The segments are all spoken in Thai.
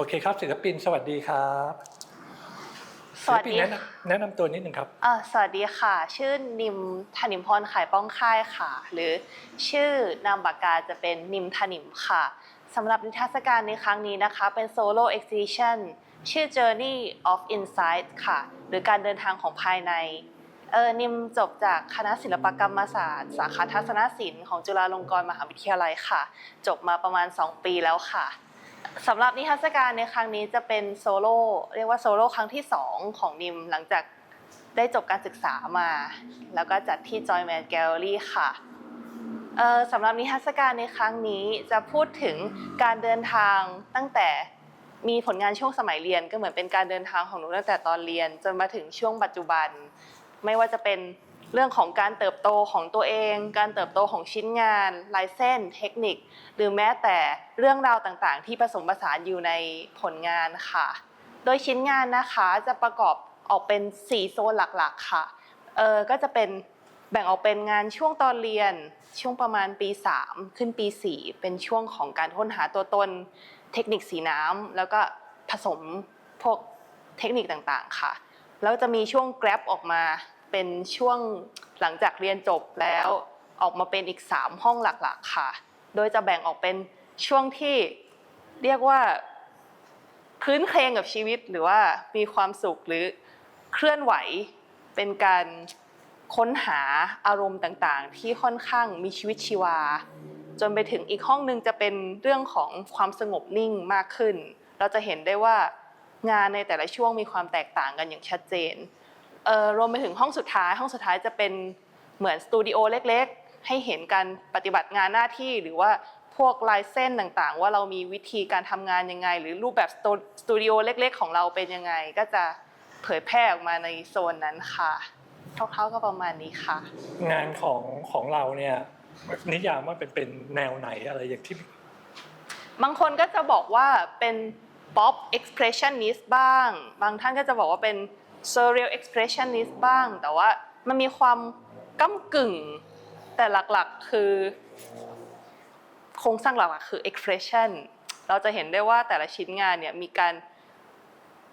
โอเคครับศิลปินสวัสดีครับสวัสดีศิลปินแนะนำแนะนำตัวนิดหนึ่งครับ เอ่อสวัสดีค่ะ ชื่อนิมธนิมพรขายป้องค่ายค่ะ หรือชื่อนามปากกาจะเป็นนิมธนิมค่ะสำหรับนิทรรศการในครั้งนี้นะคะ เป็นโซโล่ exhibition ชื่อ Journey of Insight ค่ะ หรือการเดินทางของภายในเออนิมจบจากคณะศิลปกรรมศาสตร์ สาขาทัศนศิลป์ของจุฬาลงกรณ์มหาวิทยาลัยค่ะ จบมาประมาณ 2 ปีแล้วค่ะ สำหรับนิทรรศการในครั้งนี้จะเป็นโซโล่เรียกว่าโซโล่ครั้งที่ 2 ของนิมหลังจากได้จบการศึกษามา แล้วก็จัดที่ Joyman Gallery ค่ะเอ่อสำหรับนิทรรศการในครั้งนี้จะพูดถึงการเดินทางตั้งแต่มีผลงานช่วงสมัยเรียนก็เหมือนเป็นการเดินทางของหนูตั้งแต่ตอนเรียน จนมาถึงช่วงปัจจุบัน ไม่ว่าจะเป็น เรื่องของการเติบโตของตัวเอง การเติบโตของชิ้นงานลายเส้น เทคนิค หรือแม้แต่เรื่องราวต่างๆ ที่ผสมผสานอยู่ในผลงานค่ะ โดยชิ้นงานนะคะจะประกอบออกเป็น 4 โซนหลักๆ ค่ะ เออก็จะเป็นแบ่งออกเป็นงานช่วงตอนเรียนช่วงประมาณปี 3 ขึ้นปี 4 เป็นช่วงของการค้นหาตัวตน เทคนิคสีน้ำแล้วก็ผสมพวกเทคนิคต่างๆ ค่ะ แล้วจะมีช่วง grab ออกมา เป็นช่วงหลังจากเรียนจบแล้วออกมาเป็นอีก 3 ห้องหลักๆค่ะ โดยจะแบ่งออกเป็นช่วงที่เรียกว่าพื้นเครงกับชีวิตหรือว่ามีความสุขหรือเคลื่อนไหวเป็นการค้นหาอารมณ์ต่างๆ ที่ค่อนข้างมีชีวิตชีวา จนไปถึงอีกห้องหนึ่งจะเป็นเรื่องของความสงบนิ่งมากขึ้น เราจะเห็นได้ว่างานในแต่ละช่วงมีความแตกต่างกันอย่างชัดเจน เอ่อรวมไปถึงห้องสุดท้าย ห้องสุดท้ายจะเป็นเหมือนสตูดิโอเล็กๆ ให้เห็นการปฏิบัติงานหน้าที่หรือว่าพวกลายเส้นต่างๆ ว่าเรามีวิธีการทำงานยังไง หรือรูปแบบสตูสตูดิโอเล็กๆ ของเราเป็นยังไง ก็จะเผยแพร่ออกมาในโซนนั้นค่ะคร่าวๆก็ประมาณนี้ค่ะ งานของของเราเนี่ยนิยามว่าเป็นเป็นแนวไหนอะไรอย่างที่ บางคนก็จะบอกว่าเป็น pop expressionist บ้าง บางท่านก็จะบอกว่าเป็น surreal expressionist บ้าง แต่ว่ามันมีความก้ากึ่ง แต่หลักๆคือ โครงสร้างหลักๆคือ expression เราจะเห็นได้ว่าแต่ละชิ้นงานเนี่ยมีการ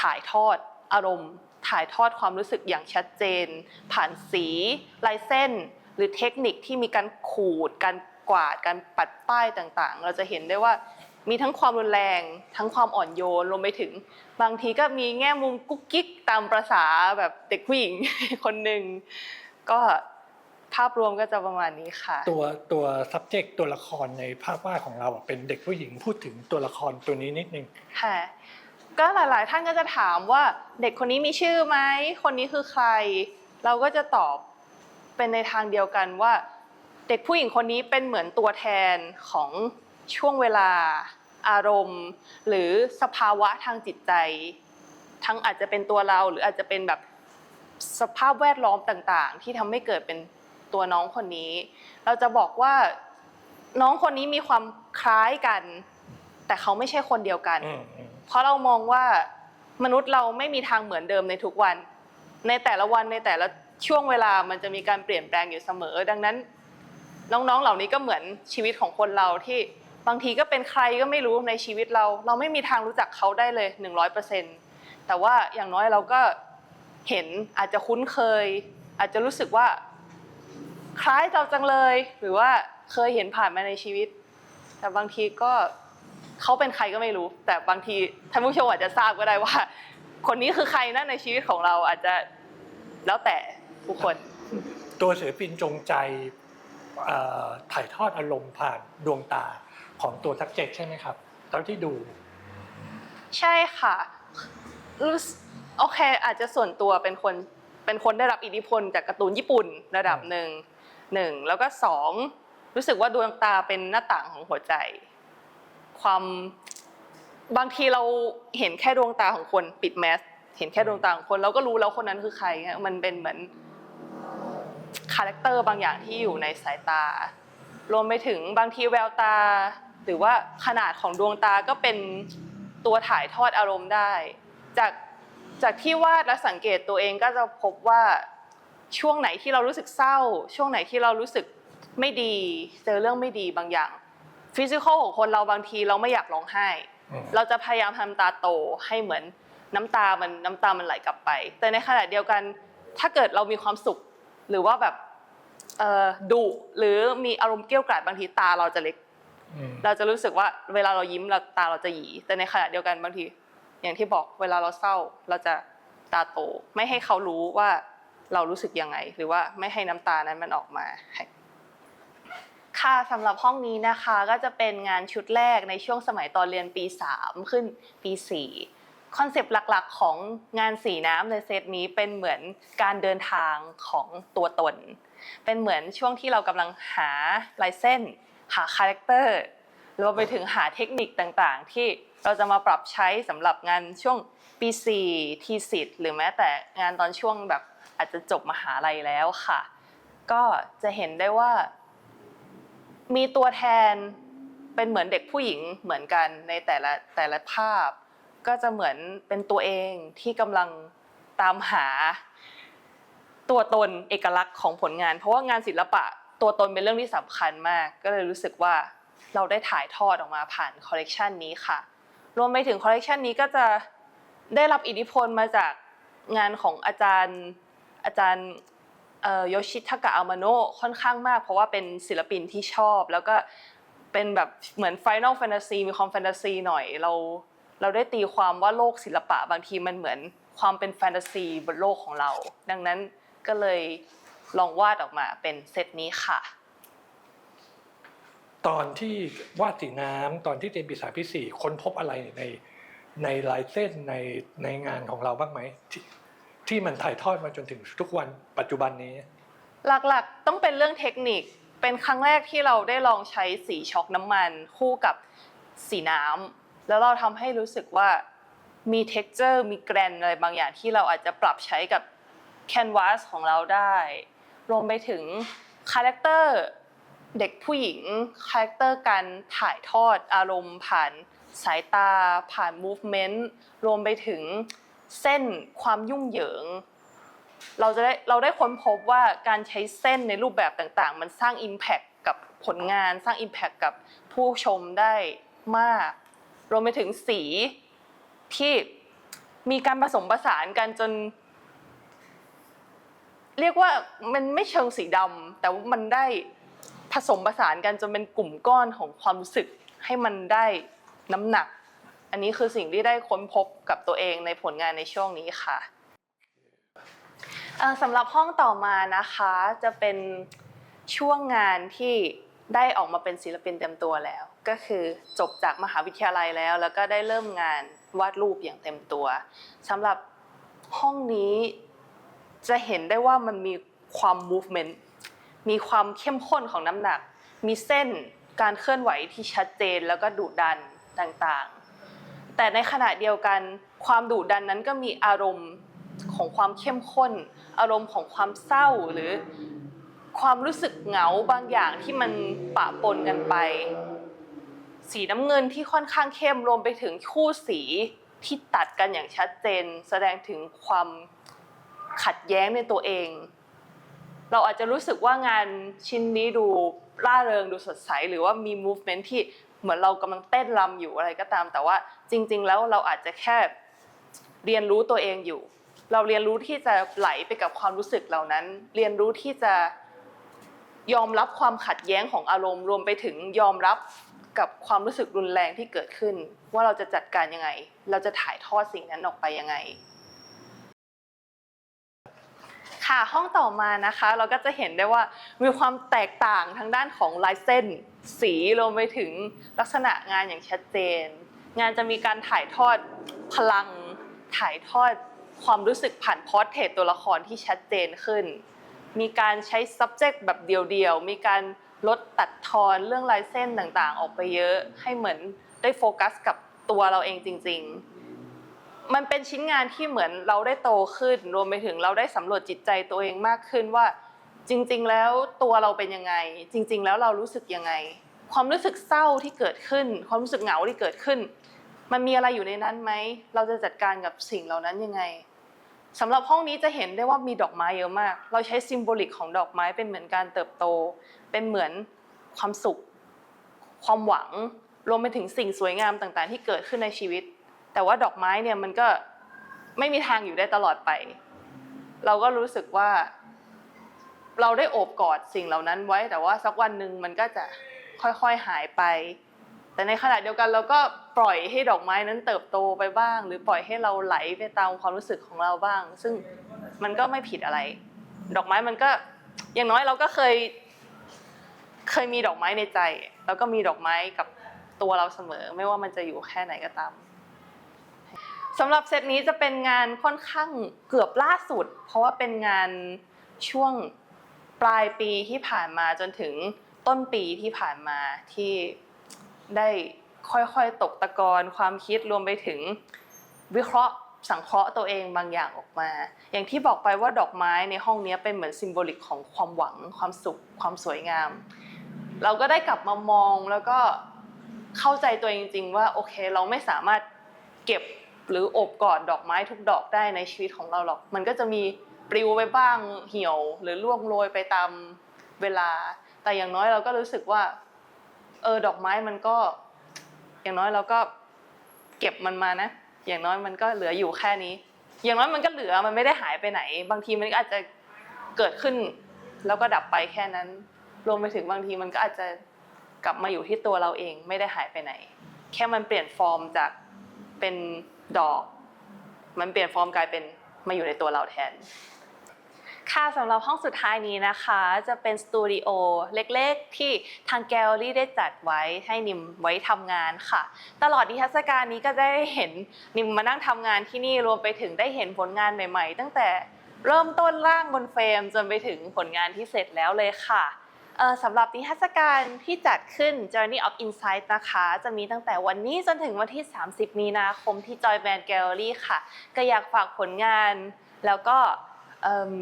ถ่ายทอดอารมณ์ ถ่ายทอดความรู้สึกอย่างชัดเจน ผ่านสีลายเส้น หรือเทคนิคที่มีการขูด การกวาด การปัดป้ายต่างๆ เราจะเห็นได้ว่า มีทั้งความรุนแรง ทั้งความอ่อนโยนรวมไปถึง บางทีก็มีแง่มุมกุ๊กกิ๊กตามประษาแบบเด็กผู้หญิงคนหนึ่งก็ภาพรวมก็จะประมาณนี้ค่ะ ตัวตัว subject ตัวละครในภาพวาดของเราอะเป็นเด็กผู้หญิงพูดถึงตัวละครตัวนี้นิดนึงค่ะก็หลาย ๆ ท่านก็จะถามว่าเด็กคนนี้มีชื่อไหมคนนี้คือใคร เราก็จะตอบเป็นในทางเดียวกันว่า เด็กผู้หญิงคนนี้เป็นเหมือนตัวแทนของช่วงเวลา อารมณ์ หรือสภาวะทางจิตใจ ทั้งอาจจะเป็นตัวเราหรืออาจจะเป็นแบบสภาพแวดล้อมต่างๆ ที่ทำให้เกิดเป็นตัวน้องคนนี้ เราจะบอกว่าน้องคนนี้มีความคล้ายกัน แต่เขาไม่ใช่คนเดียวกันอืมอืมเพราะเรามองว่ามนุษย์เราไม่มีทางเหมือนเดิมในทุกวัน ในแต่ละวันในแต่ละช่วงเวลามันจะมีการเปลี่ยนแปลงอยู่เสมอ ดังนั้น น้องๆเหล่านี้ก็เหมือนชีวิตของคนเราที่ บางทีก็เป็นใครก็ไม่รู้ในชีวิตเรา เราไม่มีทางรู้จักเขาได้เลยหนึ่งร้อยเปอร์เซ็นต์แต่ว่าอย่างน้อยเราก็เห็นอาจจะคุ้นเคย อาจจะรู้สึกว่า คล้ายเราจังเลย หรือว่าเคยเห็นผ่านมาในชีวิต แต่บางทีก็เขาเป็นใครก็ไม่รู้ แต่บางทีท่านผู้ชมอาจจะทราบก็ได้ว่า คนนี้คือใครนะในชีวิตของเราอาจจะแล้วแต่ทุกคน ตัวศิลปินจงใจถ่ายทอดอารมณ์ผ่านดวงตา ของตัว subject ใช่ไหมครับเท่าที่ดู ใช่ค่ะรู้โอเคอาจจะส่วนตัวเป็นคนเป็นคนได้รับอิทธิพลจากการ์ตูนญี่ปุ่นระดับหนึ่งหนึ่งแล้วก็สองรู้สึกว่าดวงตาเป็นหน้าต่างของหัวใจ ความบางทีเราเห็นแค่ดวงตาของคนปิดแมสเห็นแค่ดวงตาของคนเราก็รู้แล้วคนนั้นคือใครมันเป็นเหมือนคาแรคเตอร์บางอย่างที่อยู่ในสายตา รวมไปถึงบางทีแววตา หรือว่าขนาดของดวงตาก็เป็นตัวถ่ายทอดอารมณ์ได้ จากจากที่วาดและสังเกตตัวเองก็จะพบว่าช่วงไหนที่เรารู้สึกเศร้า ช่วงไหนที่เรารู้สึกไม่ดี เจอเรื่องไม่ดีบางอย่างฟิสิกอลของคนเราบางทีเราไม่อยากร้องไห้อืมเราจะพยายามทำตาโตให้เหมือนน้ำตามันน้ำตามันไหลกลับไป แต่ในขณะเดียวกันถ้าเกิดเรามีความสุขหรือว่าแบบเอ่อดุหรือมีอารมณ์เกรี้ยวกราดบางทีตาเราจะเล็กอืม เราจะรู้สึกว่าเวลาเรายิ้มเราตาเราจะหยี แต่ในขณะเดียวกันบางที อย่างที่บอกเวลาเราเศร้าเราจะตาโต ไม่ให้เขารู้ว่าเรารู้สึกยังไง หรือว่าไม่ให้น้ำตานั้นมันออกมาให้ค่ะสำหรับห้องนี้นะคะก็จะเป็นงานชุดแรกในช่วงสมัยตอนเรียนปี 3 ขึ้นปี 4 คอนเซปต์หลักๆ ของงานสีน้ำในเซตนี้เป็นเหมือนการเดินทางของตัวตน เป็นเหมือนช่วงที่เรากำลังหาลายเส้น หาคาแรคเตอร์รวมไปถึงหาเทคนิคต่างๆ ที่เราจะมาปรับใช้สำหรับงานช่วงปี4ทีสิทธ์หรือแม้แต่งานตอนช่วงแบบอาจจะจบมหาลัยแล้วค่ะ ก็จะเห็นได้ว่า มีตัวแทนเป็นเหมือนเด็กผู้หญิงเหมือนกันในแต่ละแต่ละภาพ ก็จะเหมือนเป็นตัวเองที่กำลังตามหา ตัวตนเอกลักษณ์ของผลงาน เพราะว่างานศิลปะ ตัวตนเป็นเรื่องที่สำคัญมาก ก็เลยรู้สึกว่าเราได้ถ่ายทอดออกมาผ่านคอลเลกชันนี้ค่ะ รวมไปถึงคอลเลกชันนี้ก็จะได้รับอิทธิพลมาจากงานของอาจารย์อาจารย์โยชิทากะอามาโนะค่อนข้างมาก เพราะว่าเป็นศิลปินที่ชอบ แล้วก็เป็นแบบเหมือน Final Fantasy มีความแฟนตาซีหน่อยเรา เราได้ตีความว่าโลกศิลปะบางทีมันเหมือนความเป็นแฟนตาซีบนโลกของเรา ดังนั้นก็เลย ลองวาดออกมาเป็นเซตนี้ค่ะ ตอนที่วาดสีน้ำตอนที่เรียนปีสามปีสี่ค้นพบอะไรในในลายเส้นในในงานของเราบ้างไหมที่ที่มันถ่ายทอดมาจนถึงทุกวันปัจจุบันนี้ หลักๆ ต้องเป็นเรื่องเทคนิค เป็นครั้งแรกที่เราได้ลองใช้สีช็อกน้ำมันคู่กับสีน้ำ แล้วเราทำให้รู้สึกว่ามี texture มีแกรนอะไรบางอย่างที่เราอาจจะปรับใช้กับแคนวาสของเราได้ รวมไปถึงคาแรคเตอร์เด็กผู้หญิงคาแรคเตอร์การถ่ายทอดอารมณ์ผ่านสายตาผ่าน movement รวมไปถึงเส้นความยุ่งเหยิง เราจะได้เราได้ค้นพบว่าการใช้เส้นในรูปแบบต่างๆ มันสร้าง Impact กับผลงานสร้าง Impact กับผู้ชมได้มาก รวมไปถึงสีที่มีการผสมผสานกันจน เรียกว่ามันไม่เชิงสีดำแต่ว่ามันได้ผสมผสานกันจนเป็นกลุ่มก้อนของความรู้สึกให้มันได้น้ำหนัก อันนี้คือสิ่งที่ได้ค้นพบกับตัวเองในผลงานในช่วงนี้ค่ะเอ่อสำหรับห้องต่อมานะคะจะเป็นช่วงงานที่ได้ออกมาเป็นศิลปินเต็มตัวแล้ว ก็คือจบจากมหาวิทยาลัยแล้ว แล้วก็ได้เริ่มงานวาดรูปอย่างเต็มตัวสำหรับห้องนี้ จะเห็นได้ว่ามันมีความ movement มีความเข้มข้นของน้ำหนัก มีเส้นการเคลื่อนไหวที่ชัดเจนแล้วก็ดุดันต่างๆ แต่ในขณะเดียวกันความดุดันนั้นก็มีอารมณ์ของความเข้มข้น อารมณ์ของความเศร้าหรือความรู้สึกเหงาบางอย่างที่มันปะปนกันไป สีน้ำเงินที่ค่อนข้างเข้มรวมไปถึงคู่สีที่ตัดกันอย่างชัดเจน แสดงถึงความ ขัดแย้งในตัวเอง เราอาจจะรู้สึกว่างานชิ้นนี้ดูร่าเริงดูสดใส หรือว่ามี movement ที่เหมือนเรากำลังเต้นรำอยู่อะไรก็ตาม แต่ว่าจริง ๆ แล้วเราอาจจะแค่เรียนรู้ตัวเองอยู่ เราเรียนรู้ที่จะไหลไปกับความรู้สึกเหล่านั้น เรียนรู้ที่จะยอมรับความขัดแย้งของอารมณ์ รวมไปถึงยอมรับกับความรู้สึกรุนแรงที่เกิดขึ้น ว่าเราจะจัดการยังไง เราจะถ่ายทอดสิ่งนั้นออกไปยังไง ค่ะห้องต่อมานะคะ เราก็จะเห็นได้ว่ามีความแตกต่างทางด้านของลายเส้น สีรวมไปถึงลักษณะงานอย่างชัดเจน งานจะมีการถ่ายทอดพลัง ถ่ายทอดความรู้สึกผ่านพอร์เทรตตัวละครที่ชัดเจนขึ้น มีการใช้ subject แบบเดียวๆ มีการลดตัดทอนเรื่องลายเส้นต่างๆ ออกไปเยอะ ให้เหมือนได้โฟกัสกับตัวเราเองจริง ๆ มันเป็นชิ้นงานที่เหมือนเราได้โตขึ้น รวมไปถึงเราได้สำรวจจิตใจตัวเองมากขึ้นว่า จริง ๆ แล้วตัวเราเป็นยังไง จริง ๆ แล้วเรารู้สึกยังไง ความรู้สึกเศร้าที่เกิดขึ้น ความรู้สึกเหงาที่เกิดขึ้น มันมีอะไรอยู่ในนั้นไหมเราจะจัดการกับสิ่งเหล่านั้นยังไงสำหรับห้องนี้จะเห็นได้ว่ามีดอกไม้เยอะมาก เราใช้ซิมโบลิกของดอกไม้เป็นเหมือนการเติบโต เป็นเหมือนความสุข ความหวัง รวมไปถึงสิ่งสวยงามต่างๆ ที่เกิดขึ้นในชีวิต แต่ว่าดอกไม้เนี่ยมันก็ไม่มีทางอยู่ได้ตลอดไป เราก็รู้สึกว่า เราได้โอบกอดสิ่งเหล่านั้นไว้ แต่ว่าสักวันหนึ่งมันก็จะค่อยๆหายไป แต่ในขณะเดียวกันเราก็ปล่อยให้ดอกไม้นั้นเติบโตไปบ้าง หรือปล่อยให้เราไหลไปตามความรู้สึกของเราบ้าง ซึ่งมันก็ไม่ผิดอะไร ดอกไม้มันก็อย่างน้อยเราก็เคย เคยมีดอกไม้ในใจ แล้วก็มีดอกไม้กับตัวเราเสมอ ไม่ว่ามันจะอยู่แค่ไหนก็ตาม สำหรับเซตนี้จะเป็นงานค่อนข้างเกือบล่าสุด เพราะว่าเป็นงานช่วงปลายปีที่ผ่านมาจนถึงต้นปีที่ผ่านมาที่ได้ค่อยๆตกตะกอนความคิดรวมไปถึงวิเคราะห์สังเคราะห์ตัวเองบางอย่างออกมา อย่างที่บอกไปว่าดอกไม้ในห้องนี้เป็นเหมือนซิมโบลิกของความหวัง ความสุข ความสวยงาม เราก็ได้กลับมามองแล้วก็เข้าใจตัวเองจริง ๆ ว่าโอเค เราไม่สามารถ เก็บหรืออบกอดดอกไม้ทุกดอกได้ในชีวิตของเราหรอก มันก็จะมีปลิวไปบ้างเหี่ยว หรือร่วงโรยไปตามเวลา แต่อย่างน้อยเราก็รู้สึกว่า เออดอกไม้มันก็ อย่างน้อยเราก็เก็บมันมานะ อย่างน้อยมันก็เหลืออยู่แค่นี้ อย่างน้อยมันก็เหลือมันไม่ได้หายไปไหน บางทีมันก็อาจจะเกิดขึ้น แล้วก็ดับไปแค่นั้น รวมไปถึงบางทีมันก็อาจจะกลับมาอยู่ที่ตัวเราเองไม่ได้หายไปไหน แค่มันเปลี่ยนฟอร์มจาก เป็นดอก มันเปลี่ยนฟอร์มกลายเป็นมาอยู่ในตัวเราแทน ค่ะสำหรับห้องสุดท้ายนี้นะคะ จะเป็นสตูดิโอเล็กๆ ที่ทางแกลลี่ได้จัดไว้ให้นิมไว้ทำงานค่ะ ตลอดนิทรรศการนี้ก็ได้เห็นนิมมานั่งทำงานที่นี่รวมไปถึงได้เห็นผลงานใหม่ ๆ ตั้งแต่เริ่มต้นร่างบนเฟรมจนไปถึงผลงานที่เสร็จแล้วเลยค่ะ สำหรับนิทรรศการที่จัดขึ้น Journey of Insight นะคะ จะมีตั้งแต่วันนี้จนถึงวันที่ 30 มีนาคมที่ Joy Band Gallery ค่ะ ก็อยากฝากผลงานแล้วก็เอิ่ม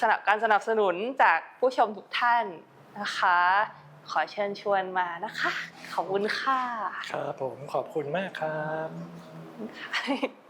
สนับการสนับสนุนจากผู้ชมทุกท่านนะคะ ขอเชิญชวนมานะคะ ขอบคุณค่ะ ครับผมขอบคุณมากครับขอบคุณค่ะ